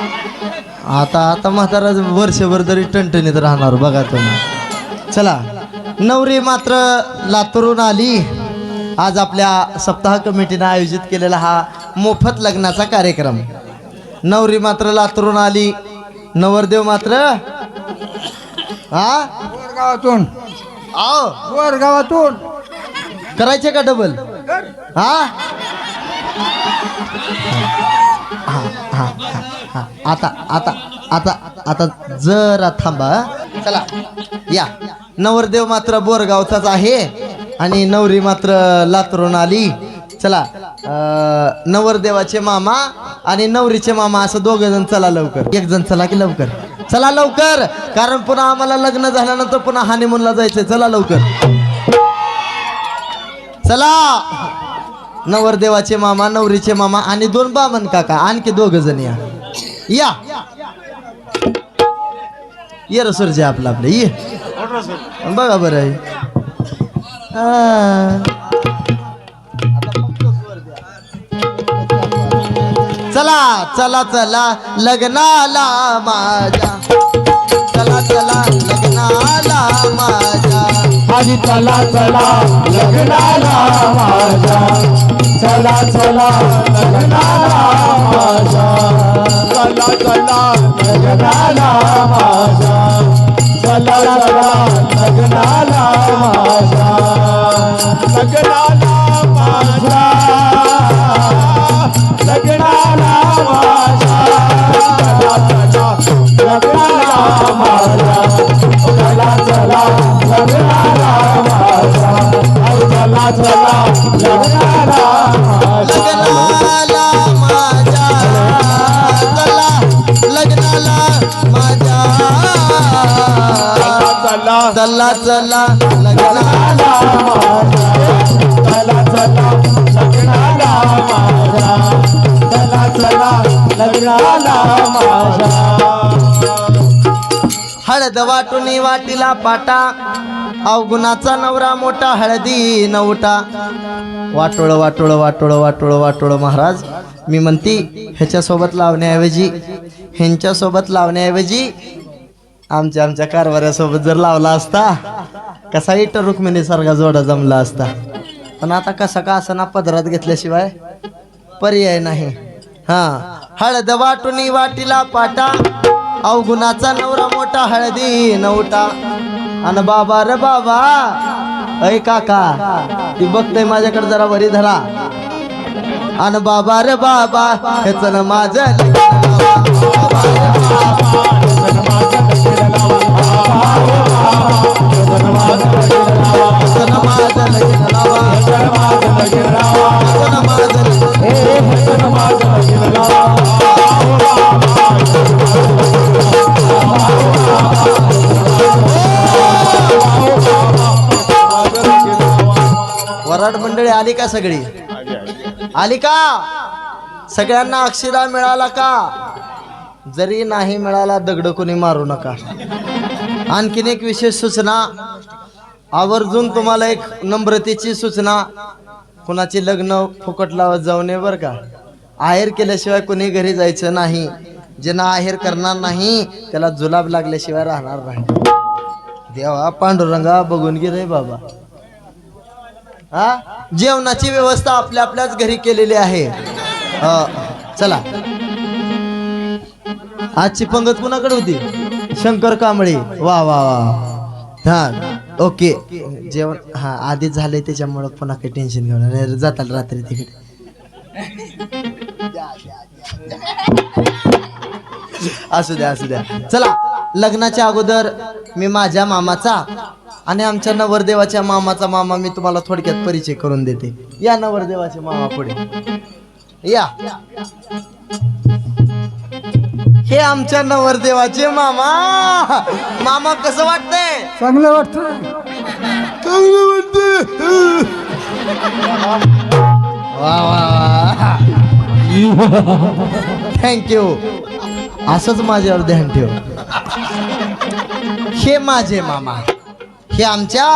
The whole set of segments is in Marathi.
आता आता म्हातारा वर्षभर तरी टणटणीत राहणार बघा तुम्ही. चला नवरी मात्र लातूरून आली. आज आपल्या सप्ताह कमिटीनं आयोजित केलेला हा मोफत लग्नाचा कार्यक्रम. नवरी मात्र लातूरून आली. नवरदेव मात्र हा गावातून आओ. वर गावातून करायचे का डबल हा, हा, आता आता आता आता जरा थांबा चला. या. नवरदेव मात्र बोरगावचाच आहे आणि नवरी मात्र लातरून आली. चला नवरदेवाचे मामा आणि नवरीचे मामा असं दोघ जण चला लवकर. एक जण चला की लवकर? चला लवकर! कारण पुन्हा आम्हाला लग्न झाल्यानंतर पुन्हा हानिमूनला जायचंय. चला लवकर. चला! नवरदेवाचे मामा नवरीचे मामा आणि दोन बामन काका आणखी दोघ जण या. या. ये रे सुरजे आपलं आपलं ये. बघा बरं. आहे चला चला चला लग्नाला माझ्या. चला चला लग्नाला माझ्या. आधी चला चला लग्नाला माझ्या चला चला लग्नाला माझ्या चला चला लग्नाला माझ्या चला चला लग्नाला माझ्या लग्नाला माझ्या लग्नाला माझ्या चला चला लग्नाला माझ्या माझ्या. चला चला. चला चला लग्नाला. चला चला. लग्नाला माझ्या. चला चला. लग्नाला माझ्या. हळद वाटुनी वाटीला पाटा. अवगुणाचा नवरा मोठा हळदी नवटा. वाटोळ वाटोळ वाटोळ वाटोळ वाटोळ महाराज. मी म्हणती ह्याच्यासोबत लावण्याऐवजी ह्यांच्यासोबत लावण्याऐवजी आमच्या आमच्या कारभाऱ्यासोबत जर लावला असता कसा इट रुक्मिणीसारखा जोडा जमला असता. पण आता कसा का असं ना पदरात घेतल्याशिवाय पर्याय नाही. हा हळद वाटुनी वाटीला पाटा अवगुणाचा नवरा मोठा हळदी नवटा. अन बाबा र बाबा ऐ काका ती बघतय माझ्याकडे जरा वरी धरा. अन बाबा र बाबा हेच ना माझं वराड मंडळी आली का सगळी? आली का? सगळ्यांना अक्षरा मिळाला का? जरी नाही मिळाला दगड कोणी मारू नका. आणखीन एक विशेष सूचना. आवर्जून तुम्हाला एक नम्रतेची सूचना. कुणाचे लग्न फुकट लावत जाऊ नये बरं का. आहेर केल्याशिवाय कोणी घरी जायचं नाही. ज्यांना आहेर करणार नाही त्याला जुलाब लागल्याशिवाय राहणार नाही. देवा पांडुरंगा बघून घे रे बाबा. हा? जेवणाची व्यवस्था आपल्या आपल्याच घरी केलेली आहे. चला. आजची पंगत कुणाकडे होती? शंकर कांबळे. वा वा वा. हा ओके. जेवण हा आधीच झालंय त्याच्यामुळं पुन्हा काही टेन्शन घेऊ नाही जाताल रात्री तिकडे. असू द्या असू द्या. चला लग्नाच्या अगोदर मी माझ्या मामाचा आणि आमच्या नवरदेवाच्या मामाचा मामा मी तुम्हाला थोडक्यात परिचय करून देते. या नवरदेवाचे मामा पुढे या. हे आमच्या नवरदेवाचे मामा. मामा कसं वाटतंय? चांगलं वाटतं चांगलं वाटतंय. वा वा थँक्यू असंच माझ्यावर ध्यान ठेव. हे माझे मामा. हे आमच्या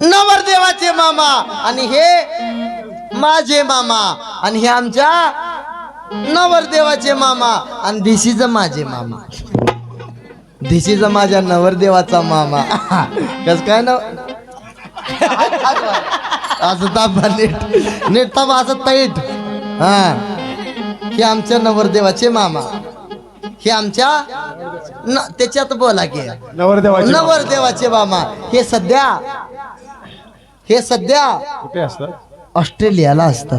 नवरदेवाचे मामा. आणि हे माझे मामा. आणि हे आमच्या नवरदेवाचे मामा आणि धिशीचं माझे मामा. धिशीचं माझ्या नवरदेवाचा मामा. कस काय ना असं तापा नीट नीट तापा असं तैट हा. हे आमच्या नवरदेवाचे मामा. हे आमच्या न त्याच्यात बोला की. नवरदेवाचे नवरदेवाचे मामा. हे सध्या हे सध्या कुठे असतात? ऑस्ट्रेलियाला असतात.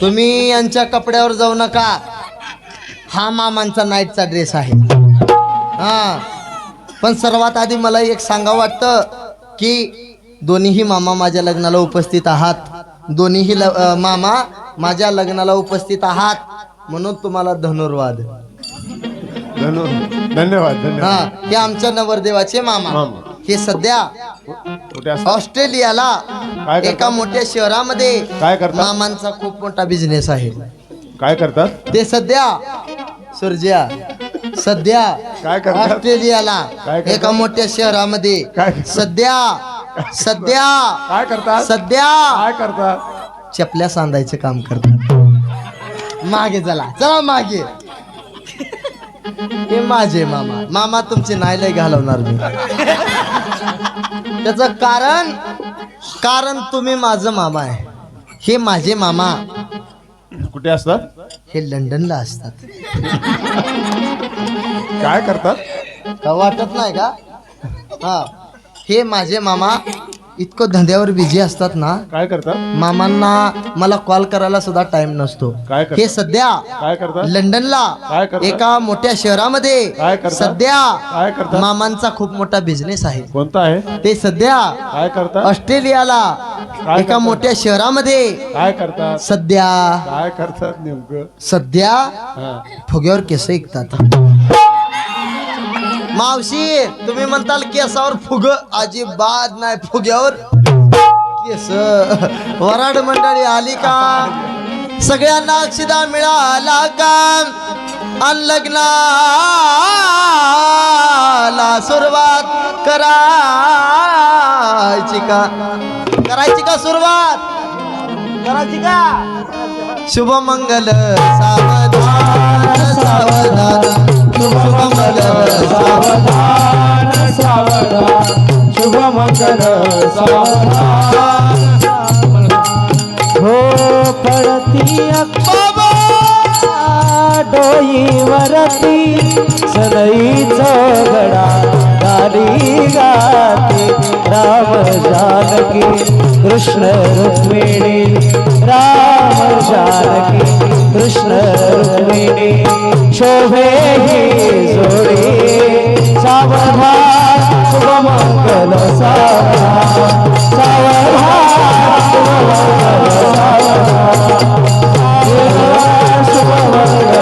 तुम्ही यांच्या कपड्यावर जाऊ नका. हा मामांचा नाईटचा ड्रेस आहे. हा. पण सर्वात आधी मला एक सांगा वाटतं की दोन्हीही मामा माझ्या लग्नाला उपस्थित आहात. दोन्हीही मामा माझ्या लग्नाला उपस्थित आहात. म्हणून तुम्हाला धनुर्वाद. धन्यवाद धन्यवाद. हा. हे आमच्या नवरदेवाचे मामा. मामा. हे सध्या ऑस्ट्रेलियाला काय करतात? एका मोठ्या शहरामध्ये काय करतात? मामांचा खूप मोठा बिझनेस आहे काय करतात ते सध्या सुरज्या सध्या काय करतात? ऑस्ट्रेलियाला काय करतात? एका मोठ्या शहरामध्ये करतात? सध्या सध्या काय करतात सध्या काय करतात चपल्या सांधायचं काम करतात मागे चला चला मागे हे माझे मामा. मामा तुमचे नाही लय घालवणार मी. त्याच कारण कारण तुम्ही माझं मामा आहे. हे माझे मामा. कुठे असतात? हे लंडनला असतात. काय करतात? का वाटत नाही का? हा. हे माझे मामा. इतकं धंद्यावर बिझी असतात ना काय करतात मामांना मला कॉल करायला सुद्धा टाइम नसतो काय? हे सध्या काय करतात लंडनला काय? एका मोठ्या शहरामध्ये काय? सध्या काय करतात? मामांचा खूप मोठा बिझनेस आहे कोणता आहे ते सध्या काय करतात ऑस्ट्रेलियाला एका? मोठ्या शहरामध्ये काय करतात सध्या काय करतात नेमकं सध्या हा फुग्यावर केस ऐकतात मावशी तुम्ही म्हणताल केसावर फुग. अजिबात नाही फुग्यावर. केस. वराड मंडळी आली का? सगळ्यांना अक्षदा मिळाला का? अनलग्नाला लग्नाला सुरुवात करायची का? करायची का सुरुवात? करायची का? शुभमंगल सावधान सावधान. शुभमंगल हो पडती डोई वरती सनईच गडा. गाली गाते राम जानकी कृष्ण रुक्मिणी राम जानकी कृष्ण रुक्मिणी शोभे ही जोडी सावधान शुभमंगल सावधान सावधान शुभमंगल सावधान शुभमंगल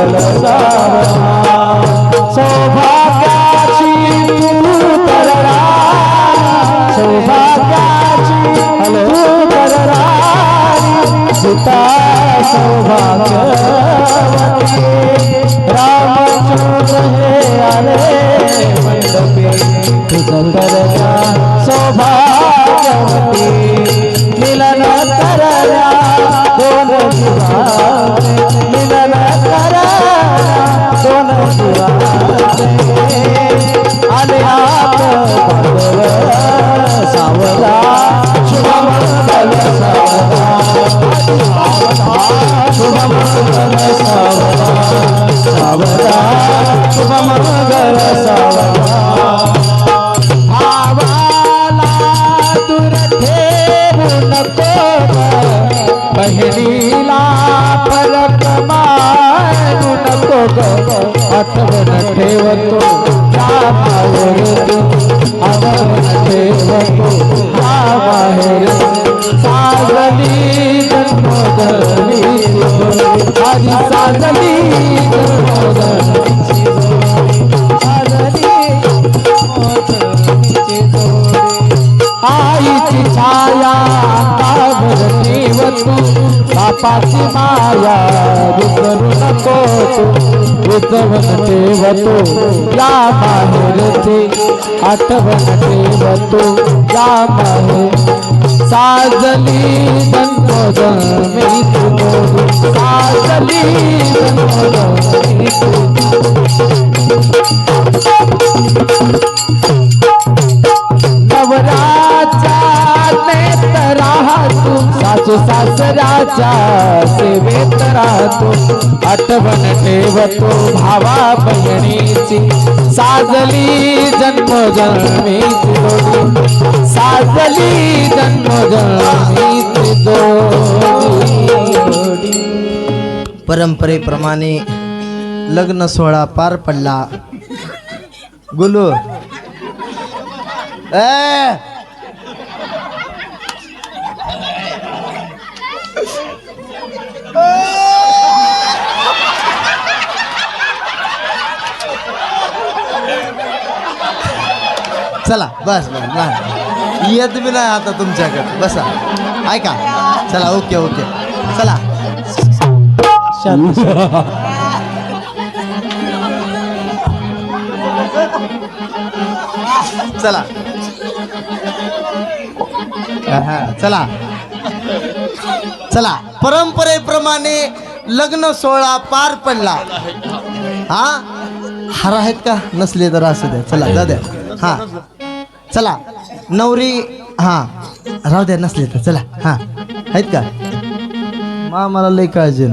छाया काबर ठेवतो बापाची माया विसरू नको तू. विसवण ठेवतो या माहेरचे आठवण ठेवतो. या माहेर साजली जन्मोदमी तुझो जोडी साजली जन्मोजन्मी नवराच्या नवरा राहतो. सासू सासऱ्याच्या सेवेत राहतो. आठवण ठेवतो भावा बहिणीची. साजली जन्म जन्मोजन्मीची जोडी. साजली जन्म जन्मोजन्मीची जोडी. परंपरेप्रमाणे लग्न सोहळा पार पडला. गुलू. ए! चला बस बस बस. येत बी नाही आता तुमच्याकडे. बसा. ऐका. चला ओके ओके. चला. चला. हा, चला. चला. परंपरेप्रमाणे लग्न सोहळा पार पडला. हा? हार आहेत का? नसले तर असू द्या. चला जा द्या. हा. चला. नवरी हा. राहू द्या नसले तर. चला हा. आहेत का? मा मला लय काळजी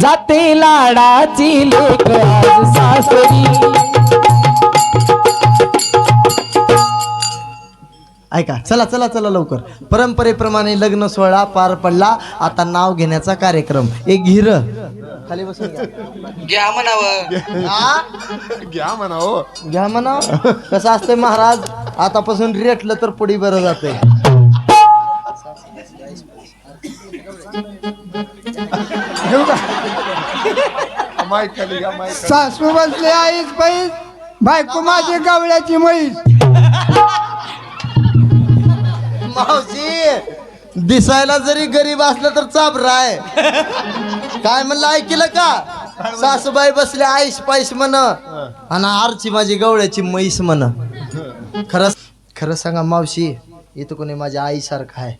जाते लाडाची लेक आज सासरी. ऐका चला चला चला लवकर. परंपरेप्रमाणे लग्न सोहळा पार पडला. आता नाव घेण्याचा कार्यक्रम. एक हिर. खाली बसून घ्या. घ्या म्हणावं. हा? घ्या म्हणा हो घ्या म्हणा कसं असतंय महाराज आतापासून रेटलं तर पुढे बरं जाते घेऊ का? माईक खाली घ्या माईक खाली. सासू बसले आईच पैस बायको माझी गवळ्याची म्हैस. मावशी! दिसायला जरी गरीब असलं तर चाबरा आहे. काय म्हणलं ऐकलं का? सासूबाई बसले आईश पाईश म्हण. आणि आरची माझी गवळ्याची म्हैस म्हण. खरं खरं सांगा मावशी इथं कोणी माझ्या आईसारखं आहे.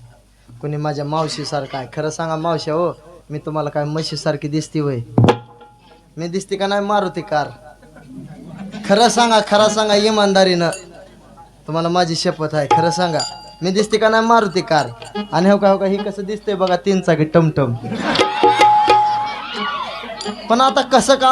कोणी माझ्या मावशीसारखं आहे. खरं सांगा मावशी हो मी तुम्हाला काय म्हशीसारखी दिसती वय मी दिसते का नाही मारुती कार? खरं सांगा खरं सांगा इमानदारीनं. तुम्हाला माझी शपथ आहे. खरं सांगा. मी दिसते का नाही मारुती कार? आणि हो का हो का ही कसं दिसतंय बघा तीन चाकी टमटम. पण आता कसं का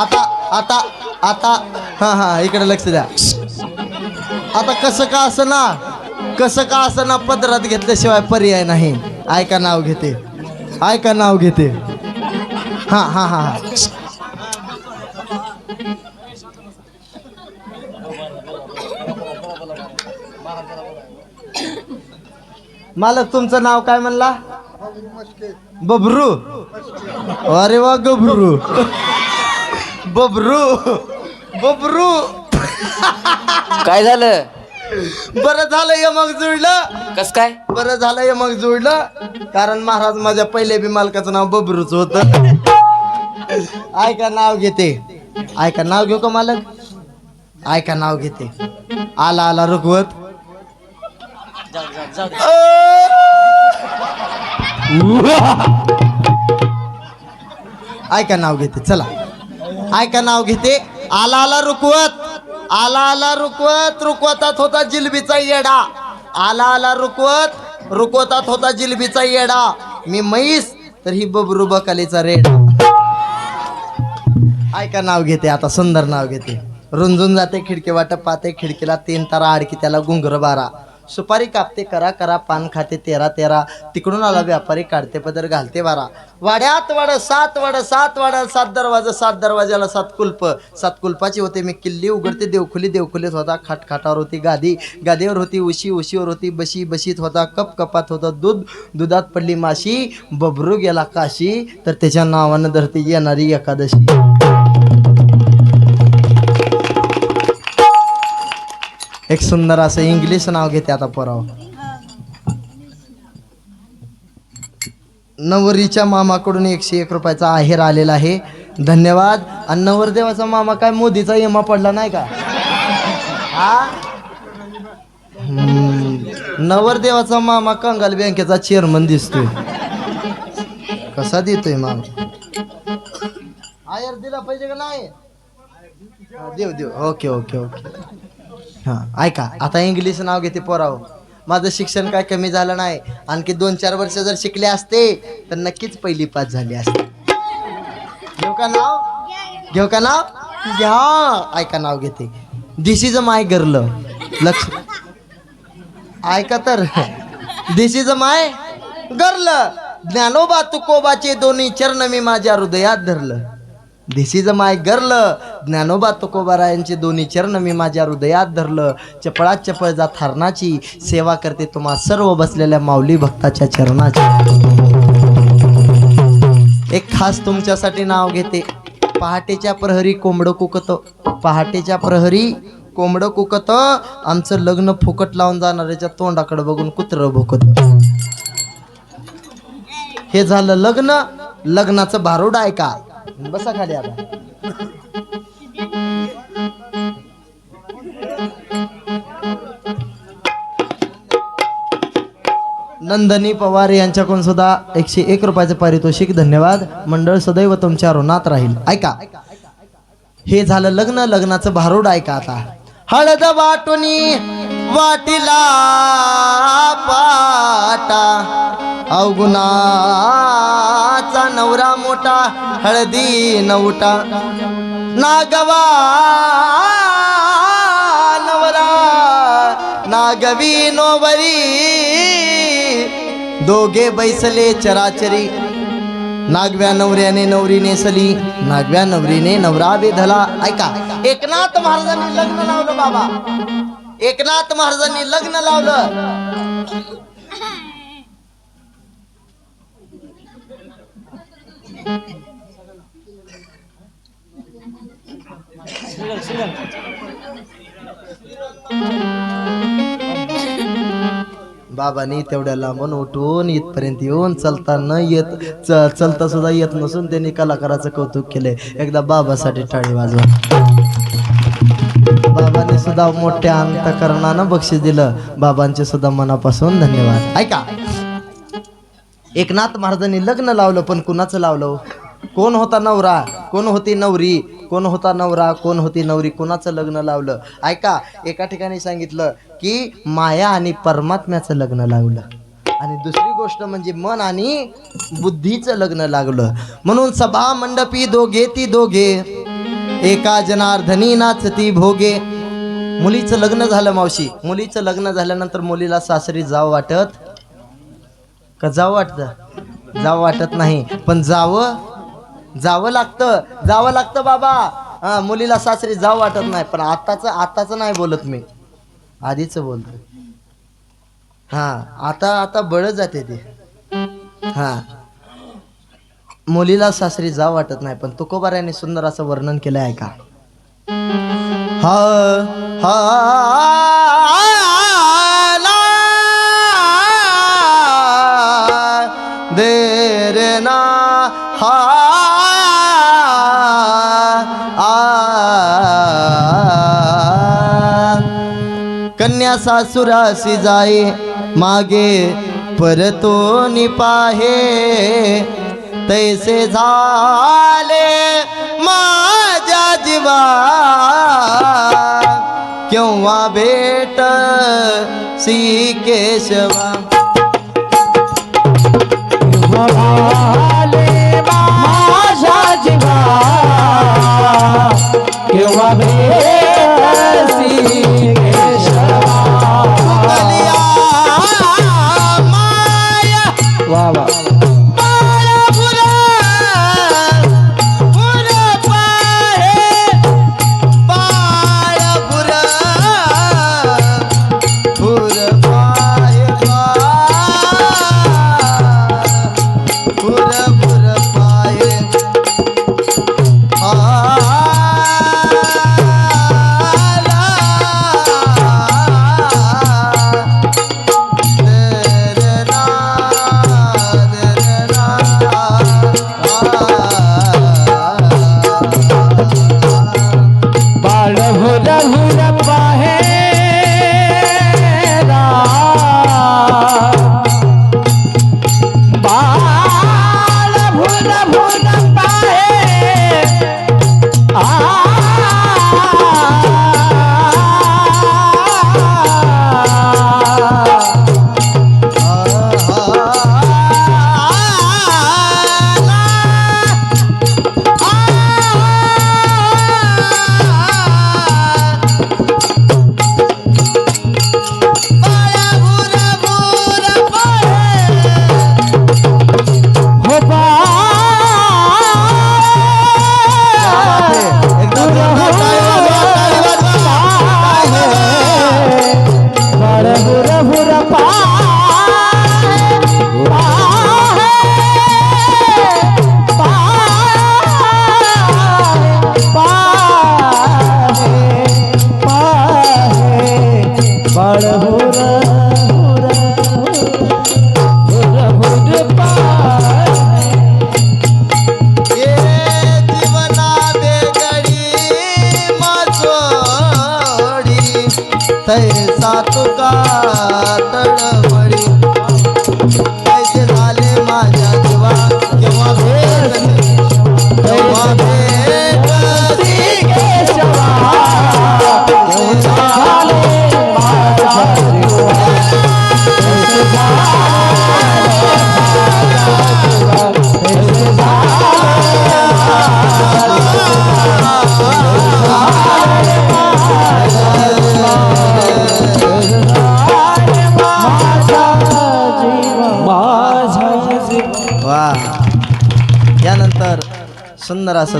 आता आता आता हा हा इकडे लक्ष द्या. आता कसं का असं ना कसं का असं ना पदरात घेतल्याशिवाय पर्याय नाही. ऐका नाव घेते. ऐका नाव घेते? हा हा हा हा. मालक तुमचं नाव काय म्हणला? बबरू. अरे वा गबरू. बबरू. बबरू. काय झालं? बरं झालं मग जुळलं. कस काय? बरं झालं मग जुळलं. कारण महाराज माझ्या पहिल्या बी मालकाचं नाव बबरूच होत. ऐका नाव घेते. ऐका नाव घेऊ का मालक? ऐका नाव घेते. आला आला रुकवत ऐका नाव घेते. चला. ऐका नाव घेते. आला आला रुकवत आला आला रुकवत रुकवतात होता जिलबीचा येडा. आला आला रुकवत रुकवतात होता जिलबीचा येडा. मी म्हैस तर ही बबरू बकालीचा रेडा. ऐका नाव घेते आता सुंदर नाव घेते. रुंजून जाते खिडकी वाटप पाहते खिडकीला तीन तारा आडकी त्याला गुंगर बारा. सुपारी कापते करा करा पान खाते तेरा तेरा. तिकडून आला व्यापारी काढते पदर घालते बारा. वाड्यात वाड सात वाड सात वाडा सात दरवाजा सात दरवाजाला सात कुल्प. सात कुल्पाची होते मी किल्ली उघडते देवखुली देवखुलीत होता खाटखाटावर होती गादी. गादीवर होती उशी उशीवर होती बशी बशीत होता कप कपात होता दूध. दुधात पडली माशी बबरू गेला काशी तर त्याच्या नावानं धरती येणारी एकादशी. एक सुंदर असं इंग्लिश नाव घेते आता पोराव. नवरीच्या मामाकडून एकशे एक रुपयाचा आहेर आलेला आहे. धन्यवाद. आणि नवरदेवाचा मामा काय मोदीचा यमा पडला नाही का? हा? नवरदेवाचा मामा कंगाल बँकेचा चेअरमन दिसतोय. कसा देतोय मामा? आयर दिला पाहिजे का नाही? देव देव ओके ओके ओके. हा ऐका आता इंग्लिश नाव घेते पोराव. माझं शिक्षण काय कमी झालं नाही. आणखी दोन चार वर्ष जर शिकले असते तर नक्कीच पहिली पास झाली असते. घेऊ का नाव? घेऊ का नाव? घ्या. ऐका नाव घेते. दिस इज अ माय गर्ल लक्ष. ऐका तर. This is a my girl Dnyanoba तुकोबाचे दोन्ही चरण मी माझ्या हृदयात धरलं. This is my girl Dnyanoba तुकोबारायांचे दोन्ही चरण मी माझ्या हृदयात धरलं. चपळात चपळ जा थारणाची सेवा करते तुम्हा सर्व बसलेल्या माऊली भक्ताच्या चरणाची. एक खास तुमच्यासाठी नाव घेते. पहाटेच्या प्रहरी कोंबडं कुकत. पहाटेच्या प्रहरी कोंबडं कुकत. आमचं लग्न फुकट लावून जाणाऱ्याच्या तोंडाकडे बघून कुत्रं भुकत. हे झालं लग्न. लग्नाचं भारूड ऐका बसा खाली आता. नंदनी पवार यांच्याकडून सुद्धा एकशे एक रुपयाचे पारितोषिक धन्यवाद. मंडळ सदैव तुमच्या ऋणात राहील. ऐका. हे झालं लग्न लग्नाचं भारूड ऐका आता. हळद वाटुनी वाटिला पाटा. अवगुणाचा नवरा मोठा हळदी नवटा. नागवा नवरा. नागवी नोवरी. दोघे बैसले चराचरी. नागव्या नवऱ्याने नवरी नेसली नागव्या नवरीने नवरा बेधला. ऐका एकनाथ महाराजांनी लग्न लावलं बाबा. एकनाथ महाराजांनी लग्न लावलं. बाबांनी तेवढ्या लांबून उठून इथपर्यंत येऊन चलता न येत चलता सुद्धा येत नसून त्यांनी कलाकाराचं कौतुक केलंय. एकदा बाबासाठी टाळी वाजवा. बाबांनी सुद्धा मोठ्या अंतकरणानं बक्षीस दिलं. बाबांचे सुद्धा मनापासून धन्यवाद. ऐका. एकनाथ महाराजांनी लग्न लावलं पण कुणाचं लावलं? कोण होता नवरा? कोण होती नवरी? कोण होता नवरा? कोण होती नवरी? कोणाचं लग्न लावलं? ऐका एका ठिकाणी सांगितलं की माया आणि परमात्म्याचं लग्न लावलं. आणि दुसरी गोष्ट म्हणजे मन आणि बुद्धीचं लग्न लागलं. म्हणून सभा मंडपी दोघे ती दोघे. एका जनार्दनी नाचती भोगे. मुलीचं लग्न झालं मावशी. मुलीचं लग्न झाल्यानंतर मुलीला सासरी जावं वाटत? का जावं वाटतं? जावं वाटत नाही. पण जावं? जावं लागतं. जावं लागतं बाबा. हा, मुलीला सासरी जावं वाटत नाही. पण आताचं आताचं नाही बोलत मी. आधीच बोलतो हा आता आता बळ जाते ते. हा. मुलीला सासरी जा वाटत नाही पण तुकोबाऱ्याने सुंदर असं वर्णन केलं आहे का हा हा ला, दे रे ना हा आ, कन्या सासुरासी जाई मागे परतो निपाहे तैसे झाले माझ्या जीवा. केव्हा भेट सी केशवा माझ्या जीवा? केव्हा भेट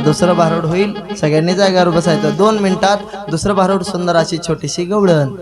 दुसरं भारूड होईल. सगळ्यांनी जागेवर बसायचं. दोन मिनिटात दुसरं भारूड सुंदर अशी छोटीशी गवळण.